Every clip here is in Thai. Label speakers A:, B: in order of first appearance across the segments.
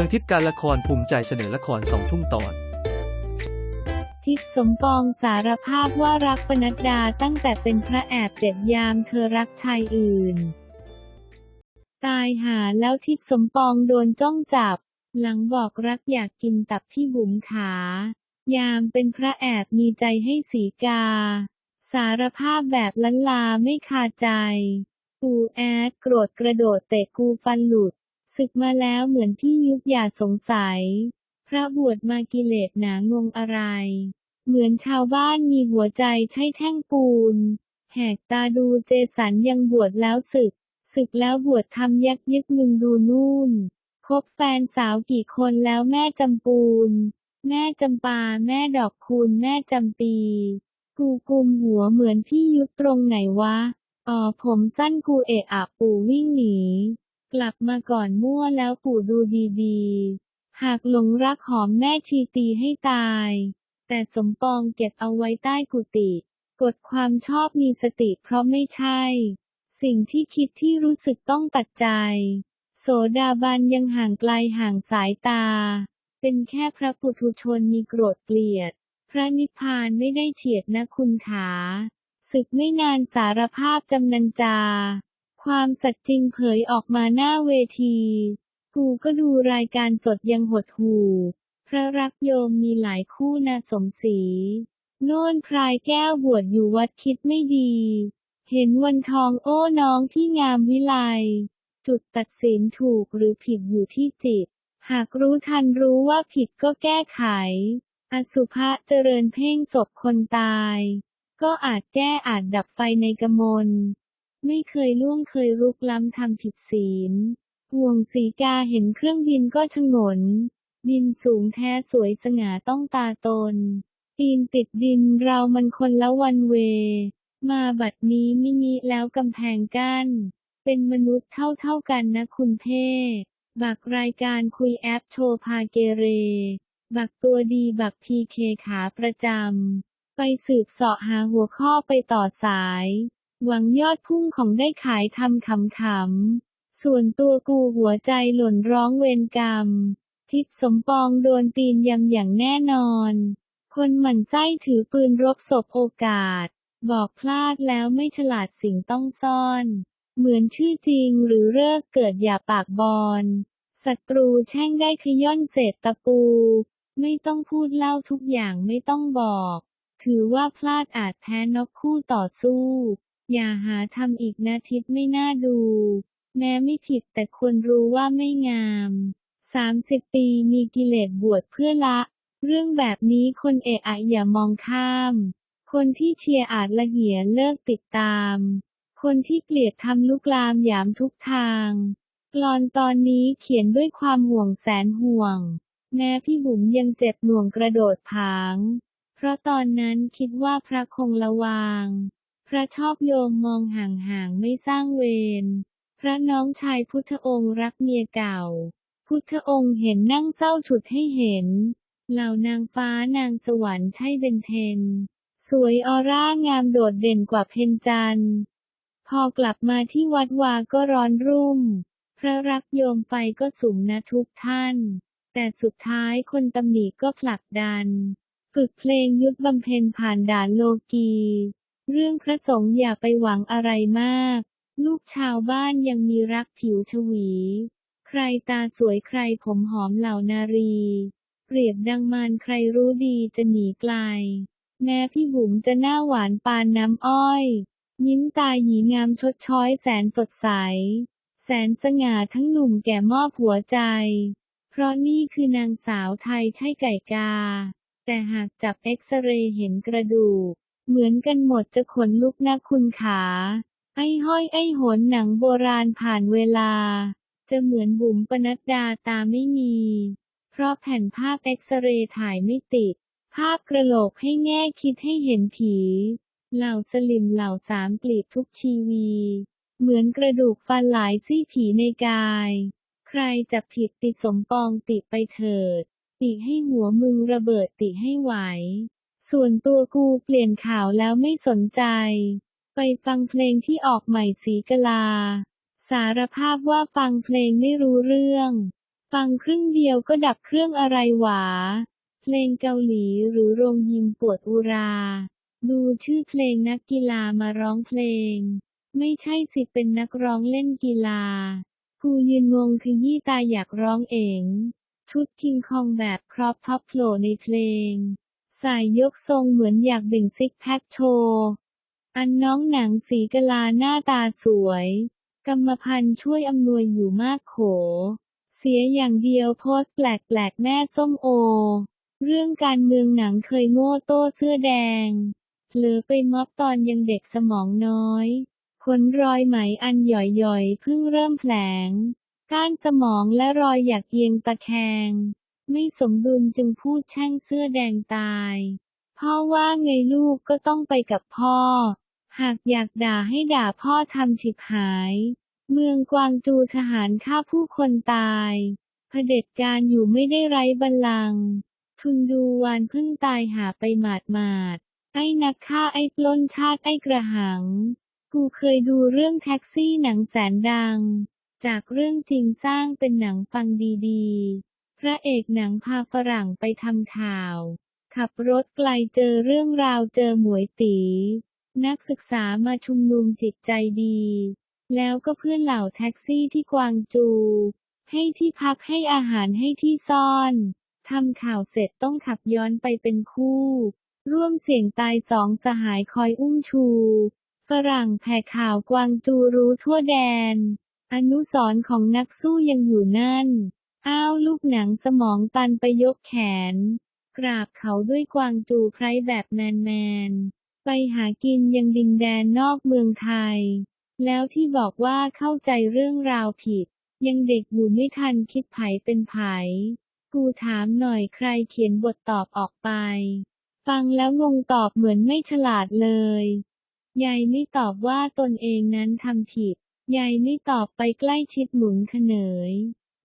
A: มืองทิพย์การละครภูมิใจเสนอละครสองทุ่มตอน
B: ทิศสมปองสารภาพว่ารักปนัดดาตั้งแต่เป็นพระแอบเจ็บยามเธอรักชายอื่น ตายหาแล้วทิศสมปองโดนจ้องจับ หลังบอกรักอยากกินตับพี่บุ๋มขา ยามเป็นพระแอบมีใจให้สีกา สารภาพแบบลันลาไม่คาใจกูแอดโกรธกระโดดเตะกูฟันหลุด ศึกมาแล้วเหมือนพี่ยุบอย่าสงสัย พระบวชมากิเลสหนางงอะไร เหมือนชาวบ้านมีหัวใจใช่แท่งปูน แหกตาดูเจสันยังบวชแล้วศึก ศึกแล้วบวชทำยักยึกมึงดูนู่น คบแฟนสาวกี่คนแล้วแม่จำปูน แม่จำปาแม่ดอกคูณแม่จำปีกูกุมหัวเหมือนพี่ยุทธตรงไหนวะ อ๋อผมสั้นกูเอะอะปูวิ่งหนี กลับมาก่อนมั่วแล้วปู่ดูดีๆ หากหลงรักหอมแม่ชีตีให้ตาย แต่สมปองเก็บเอาไว้ใต้กุฏิกดความชอบมีสติเพราะไม่ใช่ สิ่งที่คิดที่รู้สึกต้องตัดใจ โสดาบันยังห่างไกลห่างสายตา เป็นแค่พระปุถุชนมีโกรธเกลียด พระนิพพานไม่ได้เฉียดนะคุณขาศึกไม่นานสารภาพจำนันจา ความสัตย์จริงเผยออกมาหน้าเวที กูก็ดูรายการสดยังหดหูพระรักโยมมีหลายคู่นะสมศรีโน่นพรายแก้วบวชอยู่วัดคิดไม่ดี เห็นวันทองโอ้น้องที่งามวิไล จุดตัดสินถูกหรือผิดอยู่ที่จิต หากรู้ทันรู้ว่าผิดก็แก้ไข อสุภะเจริญเพ่งศพคนตาย ก็อาจแก้อาจดับไฟในกมล ไม่เคยล่วงเคยรุกล้ำทำผิดศีล ห่วงสีกาเห็นเครื่องบินก็ชงน บินสูงแท้สวยสง่าต้องตาตน ปีนติดดินเรามันคนละวันเว มาบัดนี้มินิแล้วกำแพงกั้น เป็นมนุษย์เท่าเท่ากันนะคุณเพ่บักรายการคุยแอปโชว์พาเกเร บักตัวดีบักพีเคขาประจำ ไปสืบเสาะหาหัวข้อไปต่อสาย หวังยอดพุ่งของได้ขายทำขำๆ ส่วนตัวกูหัวใจหล่นร้องเวรกรรม ทิศสมปองโดนตีนยำอย่างแน่นอน คนหมั่นไส้ถือปืนรบศพโอกาส บอกพลาดแล้วไม่ฉลาดสิ่งต้องซ่อน เหมือนชื่อจริงหรือเลิกเกิดอย่าปากบอลศัตรูแช่งได้ขย่อนเศษตะปู ไม่ต้องพูดเล่าทุกอย่างไม่ต้องบอก ถือว่าพลาดอาจแพ้นกคู่ต่อสู้ อย่าหาทำอีกนาทิตไม่น่าดู แม้ไม่ผิดแต่ควรรู้ว่าไม่งาม 30 ปีมีกิเลสบวชเพื่อละ เรื่องแบบนี้คนเอะอะอย่ามองข้าม คนที่เชียร์อาจละเหียเลิกติดตาม คนที่เกลียดทำลุกลามหยามทุกทางกลอนตอนนี้เขียนด้วยความห่วงแสนห่วง แม้พี่บุ๋มยังเจ็บหน่วงกระโดดผาง เพราะตอนนั้นคิดว่าพระคงละวาง พระชอบโยมมองห่างๆไม่สร้างเวร พระน้องชายพุทธองค์รักเมียเก่า พุทธองค์เห็นนั่งเศร้าฉุดให้เห็น เหล่านางฟ้านางสวรรค์ใช่เบนเทน สวยออร่างามโดดเด่นกว่าเพนจันพอกลับมาที่วัดวาก็ร้อนรุ่ม พระรักโยมไปก็สูงนะทุกท่าน แต่สุดท้ายคนตำหนิก็ผลักดัน ฝึกเพลงยุทธบำเพ็ญผ่านด่านโลกี เรื่องพระสงฆ์อย่าไปหวังอะไรมาก ลูกชาวบ้านยังมีรักผิวชวี ใครตาสวยใครผมหอมเหล่านารี เปรียบดังมารใครรู้ดีจะหนีไกล แม้พี่บุ๋มจะหน้าหวานปานน้ำอ้อย ยิ้มตาหยีงามชดช้อยแสนสดใส แสนสง่าทั้งหนุ่มแก่มอบหัวใจ เพราะนี่คือนางสาวไทยใช่ไก่กา แต่หากจับเอ็กซเรย์เห็นกระดูก เหมือนกันหมดจะขนลุกนะคุณขา ไอ้ห้อยไอ้โหนหนังโบราณผ่านเวลา จะเหมือนบุ๋มปนัดดาตาไม่มี เพราะแผ่นภาพเอ็กซเรย์ถ่ายไม่ติด ภาพกระโหลกให้แง่คิดให้เห็นผี เหล่าสลิมเหล่าสามกลีบทุกชีวี เหมือนกระดูกฟันหลายซี่ผีในกาย ใครจะผิดติสมปองติไปเถิด ติให้หัวมึงระเบิดติให้ไหว ส่วนตัวกูเปลี่ยนข่าวแล้วไม่สนใจ ไปฟังเพลงที่ออกใหม่สีกะลา สารภาพว่าฟังเพลงไม่รู้เรื่อง ฟังครึ่งเดียวก็ดับเครื่องอะไรหวา เพลงเกาหลีหรือโรงยิมปวดอุรา ดูชื่อเพลงนักกีฬามาร้องเพลง ไม่ใช่สิเป็นนักร้องเล่นกีฬา กูยืนงงคือยี่ตาอยากร้องเองชุดคิงคองแบบครอปท็อปโผล่ในเพลง ส่ยยกทรงเหมือนอยากเบ่งซิกแพคโชว์อันน้องหนังสีกะลาหน้าตาสวย กรรมพันธ์ช่วยอำนวยอยู่มากโข เสียอย่างเดียวโพสต์แปลกๆแม่ส้มโอ เรื่องการเมืองหนังเคยโง่โต้เสื้อแดงเผลอไปม็อบตอนยังเด็กสมองน้อย ขนรอยไหมอันหย่อยๆเพิ่งเริ่มแผลง ก้านสมองและรอยอยากเอียงตะแคง ไม่สมดุลจึงพูดแช่งเสื้อแดงตาย พ่อว่าไงลูกก็ต้องไปกับพ่อ หากอยากด่าให้ด่าพ่อทำฉิบหาย เมืองกวางจูทหารฆ่าผู้คนตายเผด็จการอยู่ไม่ได้ไร้บัลลังก์ทุนดูวานเพิ่งตายหาไปหมาดหมาดๆไอ้นักฆ่าไอ้ปล้นชาติไอ้กระหัง กูเคยดูเรื่องแท็กซี่หนังแสนดัง จากเรื่องจริงสร้างเป็นหนังฟังดีๆ พระเอกหนังพาฝรั่งไปทำข่าว ขับรถไกลเจอเรื่องราวเจอหมวยตี นักศึกษามาชุมนุมจิตใจดี แล้วก็เพื่อนเหล่าแท็กซี่ที่กวางจู ให้ที่พักให้อาหารให้ที่ซ่อนทำข่าวเสร็จต้องขับย้อนไปเป็นคู่ ร่วมเสี่ยงตายสองสหายคอยอุ้มชู ฝรั่งแผ่ข่าวกวางจูรู้ทั่วแดน อนุสรของนักสู้ยังอยู่นั่น อ้าวลูกหนังสมองตันไปยกแขน กราบเขาด้วยกวางจูไพรแบบแมนแมน ไปหากินยังดินแดนนอกเมืองไทย แล้วที่บอกว่าเข้าใจเรื่องราวผิด ยังเด็กอยู่ไม่ทันคิดไผเป็นไผ กูถามหน่อยใครเขียนบทตอบออกไป ฟังแล้วงงตอบเหมือนไม่ฉลาดเลย ยายไม่ตอบว่าตนเองนั้นทำผิด ยายไม่ตอบไปใกล้ชิดหมุนเขนย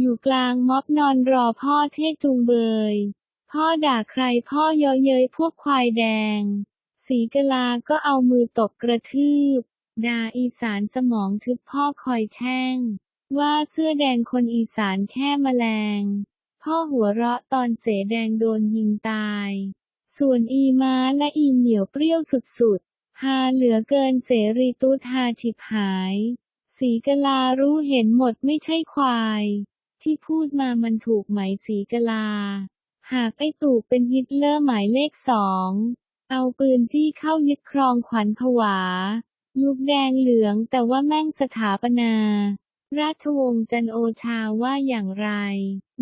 B: อยู่กลางม็อบนอนรอพ่อเทศจุงเบย พ่อด่าใครพ่อเยาะเย้ยพวกควายแดง สีกะลาก็เอามือตบกระทืบ ด่าอีสานสมองทึบพ่อคอยแช่ง ว่าเสื้อแดงคนอีสานแค่แมลง พ่อหัวเราะตอนเสแดงโดนยิงตาย ส่วนอีม้าและอีเหนียวเปรี้ยวสุดๆฮาเหลือเกินเสรีตูทาฉิบหายสีกะลารู้เห็นหมดไม่ใช่ควาย ที่พูดมามันถูกไหมสีกลา หากไอ้ตู่เป็นฮิตเลอร์หมายเลขสอง เอาปืนจี้เข้ายึดครองขวัญผวายุคแดงเหลืองแต่ว่าแม่งสถาปนา ราชวงศ์จันโอชาว่าอย่างไร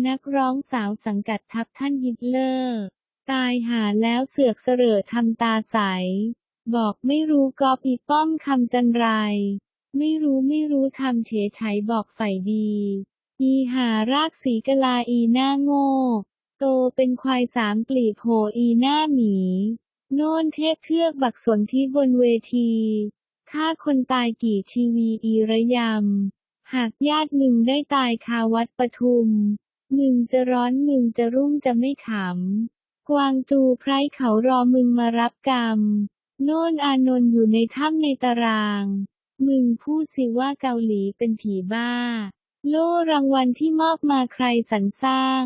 B: นักร้องสาวสังกัดทัพท่านฮิตเลอร์ ตายหาแล้วเสือกเสรอทำตาใส บอกไม่รู้กอบอีป้อมคำจันไร ไม่รู้ไม่รู้ทำเฉยไฉบอกฝ่ายดี อีหารากสีกลาอีหน้าโง่ โตเป็นควายสามกลีบโหอีหน้าหมี โน่นเทพเทือกบักสนที่บนเวทีฆ่าคนตายกี่ชีวีอีระยำ หากญาติหนึ่งได้ตายคาวัดปทุมหนึ่งจะร้อนหนึ่งจะรุ่งจะไม่ขำ กวางจูไพรเขารอมึงมารับกรรม โน่นอานนท์อยู่ในถ้ำในตาราง มึงพูดสิว่าเกาหลีเป็นผีบ้า โล่รางวัลที่มอบมาใครสรรสร้าง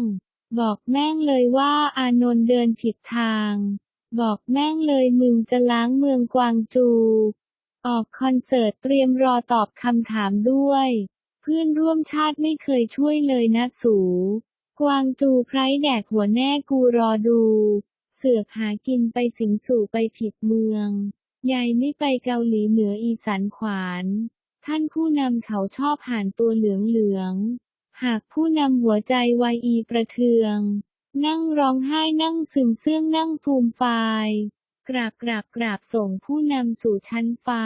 B: บอกแม่งเลยว่าอานนท์เดินผิดทาง บอกแม่งเลยมึงจะล้างเมืองกวางจู ออกคอนเสิร์ตเตรียมรอตอบคำถามด้วย เพื่อนร่วมชาติไม่เคยช่วยเลยนะสู กวางจูไพรแดกหัวแน่กูรอดู เสือกหากินไปสิงสู่ไปผิดเมือง ยายไม่ไปเกาหลีเหนืออีสานขวาน ท่านผู้นำเขาชอบห่านตัวเหลืองเหลืองๆหากผู้นำหัวใจวายอีประเทือง นั่งร้องไห้นั่งซึมเสื่องนั่งภูมิฟายกราบกราบกราบส่งผู้นำสู่ชั้นฟ้า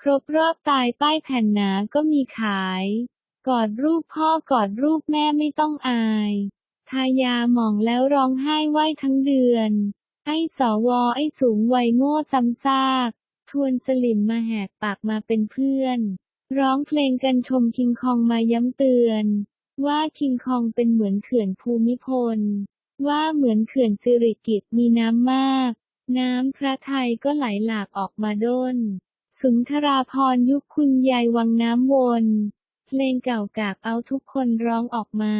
B: ครบรอบตายป้ายแผ่นหนาก็มีขาย กอดรูปพ่อกอดรูปแม่ไม่ต้องอายทายาหมองแล้วร้องไห้ไหวทั้งเดือน ไอ้สวไอ้สูงวัยโง่ซ้ำซาก ทวนสลิมมาแหกปากมาเป็นเพื่อน ร้องเพลงกันชมคิงคองมาย้ำเตือน ว่าคิงคองเป็นเหมือนเขื่อนภูมิพล ว่าเหมือนเขื่อนสิริกิตมีน้ำมาก น้ำพระไทยก็ไหลหลากออกมาด้น สุนทราพรยุคคุณยายวังน้ำวน เพลงเก่ากากเอาทุกคนร้องออกมา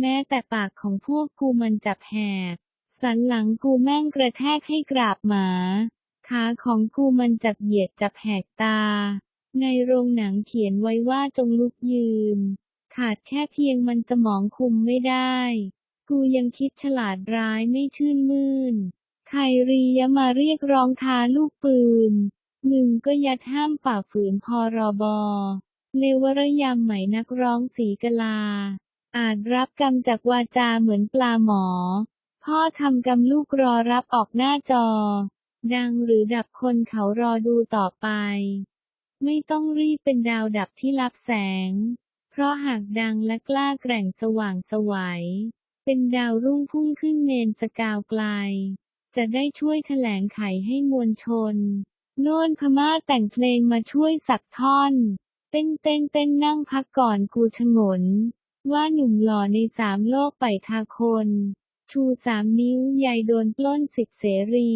B: แม้แต่ปากของพวกกูมันจับแหกสันหลังกูแม่งกระแทกให้กราบหมา ขาของกูมันจับเหยียดจับแหกตา ในโรงหนังเขียนไว้ว่าจงลุกยืน ขาดแค่เพียงมันสมองคุมไม่ได้ กูยังคิดฉลาดร้ายไม่ชื่นมื่นใครรียมาเรียกร้องท้าลูกปืนมึงก็ยัดห้ามฝ่าฝืนพรบ เลวระยำไหมนักร้องสีกลา อาจรับกรรมจากวาจาเหมือนปลาหมอ พ่อทำกรรมลูกรอรับออกหน้าจอ ดังหรือดับคนเขารอดูต่อไป ไม่ต้องรีบเป็นดาวดับที่รับแสง เพราะหากดังและกล้าแกร่งสว่างสวัย เป็นดาวรุ่งพุ่งขึ้นเมนสกาวไกล จะได้ช่วยแถลงไขให้มวลชน โน่นพม่าแต่งเพลงมาช่วยสักท่อน เต้นเต้นเต้นนั่งพักก่อนกูชงน ว่าหนุ่มหล่อในสามโลกไปทาคน ชูสามนิ้วใหญ่โดนปล้นสิทธิเสรี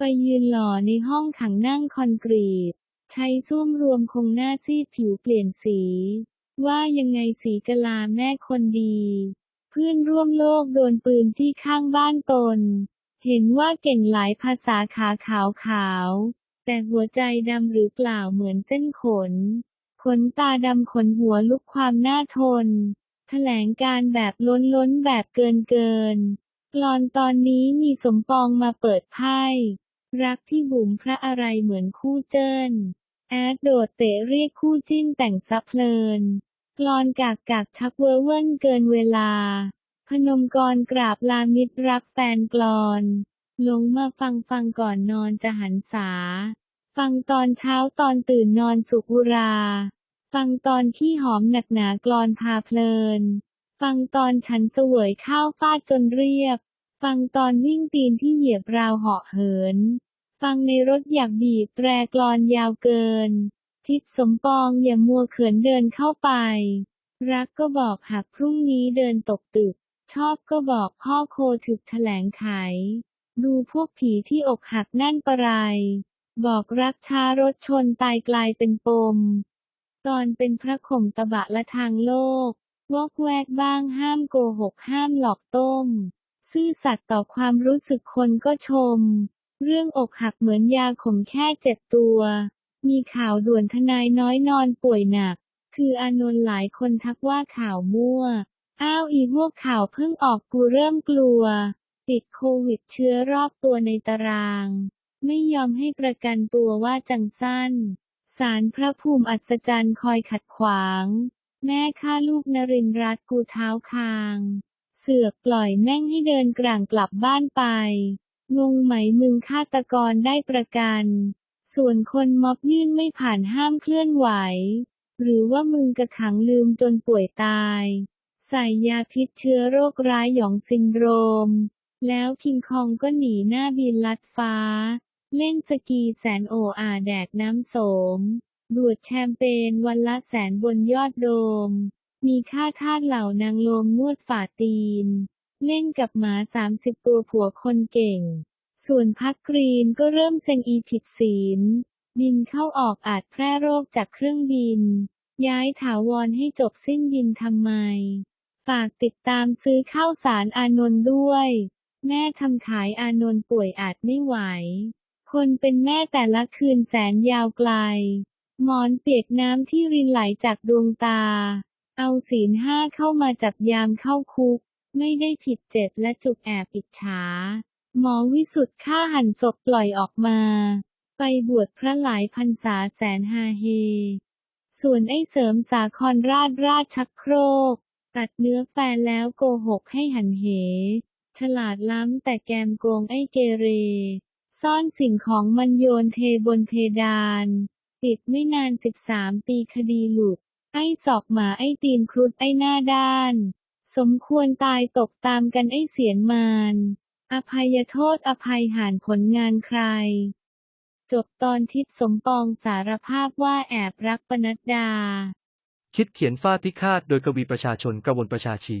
B: ไปยืนหล่อในห้องขังนั่งคอนกรีต ใช้ส้วมรวมคงหน้าซีดผิวเปลี่ยนสี ว่ายังไงสีกะลาแม่คนดี เพื่อนร่วมโลกโดนปืนจี้ข้างบ้านตน เห็นว่าเก่งหลายภาษาขาขาวขาว แต่หัวใจดำหรือเปล่าเหมือนเส้นขน ขนตาดำขนหัวลุกความน่าทน แถลงการแบบล้นล้นแบบเกินเกินกลอนตอนนี้มีสมปองมาเปิดไพ่ รักพี่บุ๋มพระอะไรเหมือนคู่เจิ้น แอดโดดเตะเรียกคู่จิ้นแต่งซับเพลินกลอนกากกากชักเวอร์เว่นเกินเวลา พนมกรกราบลามิตรรักแฟนกลอนลงมาฟังฟังก่อนนอนจะหันษา ฟังตอนเช้าตอนตื่นนอนสุขุรา ฟังตอนขี้หอมหนักหนากลอนพาเพลิน ฟังตอนฉันเสวยข้าวฟาดจนเรียบ ฟังตอนวิ่งตีนที่เหยียบราวเหาะเหิน ฟังในรถอยากบีบแตรกลอนยาวเกิน ทิศสมปองอย่ามัวเขินเดินเข้าไป รักก็บอกหากพรุ่งนี้เดินตกตึก ชอบก็บอกพ่อโคถึกแถลงไข ดูพวกผีที่อกหักนั่นปะไร บอกรักช้ารถชนตายกลายเป็นปม ตอนเป็นพระข่มตบะละทางโลก วอกแวกบ้างห้ามโกหกห้ามหลอกต้ม ซื่อสัตย์ต่อความรู้สึกคนก็ชม เรื่องอกหักเหมือนยาขมแค่เจ็บตัว มีข่าวด่วนทนายน้อยนอนป่วยหนัก คืออานนท์หลายคนทักว่าข่าวมั่ว อ้าวอีพวกข่าวเพิ่งออกกูเริ่มกลัว ติดโควิดเชื้อรอบตัวในตาราง ไม่ยอมให้ประกันตัวว่าจังสั้น สารพระภูมิอัศจรรย์คอยขัดขวาง แม่ฆ่าลูกนรินรัตกูเท้าคาง สือกปล่อยแม่งให้เดินกลางกลับบ้านไป งงไหมมึงฆาตกรได้ประกัน ส่วนคนม็อบยื่นไม่ผ่านห้ามเคลื่อนไหว หรือว่ามึงกระขังลืมจนป่วยตาย ใส่ยาพิษเชื้อโรคร้ายหยองซินโดรม แล้วคิงคองก็หนีหน้าบินลัดฟ้า เล่นสกีแสนโออาแดกน้ำโสมดูดแชมเปญวันละแสนบนยอดโดม มีค่าทาสเหล่านางโลมงวดฝ่าตีน เล่นกับหมา 30 ตัวผัวคนเก่ง ส่วนพักกรีนก็เริ่มเซ็งอีผิดศีล บินเข้าออกอาจแพร่โรคจากเครื่องบิน ย้ายถาวรให้จบสิ้นบินทำไม ฝากติดตามซื้อข้าวสารอานนท์ด้วย แม่ทำขายอานนท์ป่วยอาจไม่ไหว คนเป็นแม่แต่ละคืนแสนยาวไกล หมอนเปียกน้ำที่รินไหลจากดวงตา เอาศีลห้าเข้ามาจับยามเข้าคุก ไม่ได้ผิดเจ็ดและจุกแอบอิจฉา หมอวิสุทธ์ฆ่าหันศพปล่อยออกมา ไปบวชพระหลายพรรษาแสนฮาเฮ ส่วนไอ้เสริมสาครราชราชชักโครก ตัดเนื้อแฟนแล้วโกหกให้หันเห ฉลาดล้ำแต่แกมโกงไอ้เกเร ซ่อนสิ่งของมันโยนเทบนเพดานติดไม่นาน 13 ปีคดีหลุด ไอ้ศอกหมาไอ้ตีนครุดไอ้หน้าด้าน สมควรตายตกตามกันไอ้เสียนมาร อภัยโทษอภัยหานผลงานใคร จบตอนทิศสมปองสารภาพว่าแอบรักปนัดดา
A: คิดเขียนฟาดพิฆาตโดยกวีประชาชนกระวนประชาชี